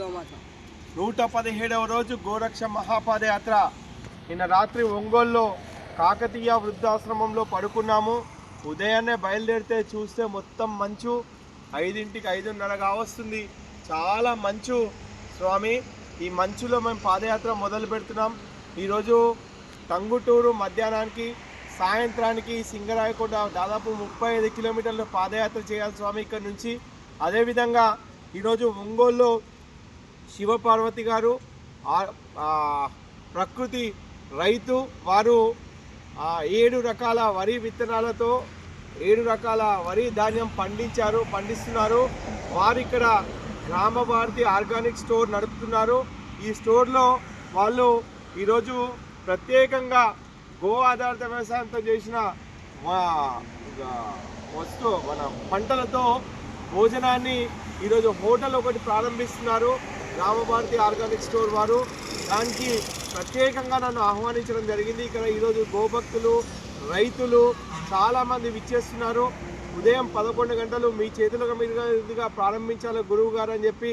నూట పదిహేడవ రోజు గోరక్ష మహాపాదయాత్ర నిన్న రాత్రి ఒంగోలులో కాకతీయ వృద్ధాశ్రమంలో పడుకున్నాము. ఉదయాన్నే బయలుదేరితే చూస్తే మొత్తం మంచు ఐదింటికి ఐదున్నర కావస్తుంది. చాలా మంచు స్వామి. ఈ మంచులో మేము పాదయాత్ర మొదలు పెడుతున్నాం. ఈరోజు టంగుటూరు మధ్యాహ్నానికి సాయంత్రానికి సింగరాయకొండ దాదాపు ముప్పై ఐదు కిలోమీటర్ల పాదయాత్ర చేయాలి స్వామి ఇక్కడ నుంచి. అదేవిధంగా ఈరోజు ఒంగోలులో శివపార్వతి గారు ప్రకృతి రైతు వారు ఏడు రకాల వరి విత్తనాలతో ఏడు రకాల వరి ధాన్యం పండించారు పండిస్తున్నారు. వారు ఇక్కడ గ్రామ భారతి ఆర్గానిక్ స్టోర్ నడుపుతున్నారు. ఈ స్టోర్లో వాళ్ళు ఈరోజు ప్రత్యేకంగా గో ఆధారిత వ్యవసాయంతో చేసిన వస్తు మన పంటలతో భోజనాన్ని ఈరోజు హోటల్ ఒకటి ప్రారంభిస్తున్నారు. రామభారతి ఆర్గానిక్ స్టోర్ వారు దానికి ప్రత్యేకంగా నన్ను ఆహ్వానించడం జరిగింది. ఇక్కడ ఈరోజు గోభక్తులు రైతులు చాలామంది విచ్చేస్తున్నారు. ఉదయం పదకొండు గంటలు మీ చేతుల మీదుగా మీదుగా ప్రారంభించాలి గురువు గారు అని చెప్పి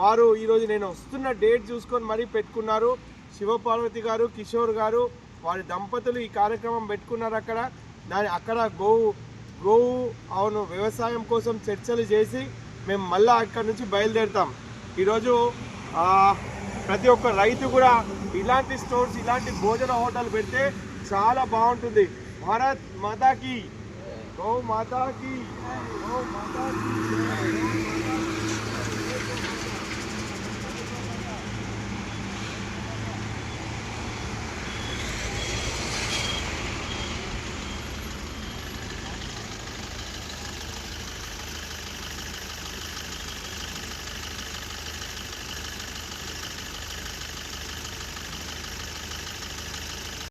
వారు ఈరోజు నేను వస్తున్న డేట్ చూసుకొని మరీ పెట్టుకున్నారు. శివపార్వతి గారు కిషోర్ గారు వారి దంపతులు ఈ కార్యక్రమం పెట్టుకున్నారు అక్కడ. దాని అక్కడ గోవు గోవు అవును వ్యవసాయం కోసం చర్చలు చేసి మేము మళ్ళీ అక్కడి నుంచి బయలుదేరుతాం. ఈరోజు ప్రతి ఒక్క రైతు కూడా ఇలాంటి స్టోర్స్ ఇలాంటి భోజన హోటల్ పెడితే చాలా బాగుంటుంది. భారత్ మాతాకి. గౌ మాతాకి. గౌ మాతాకి.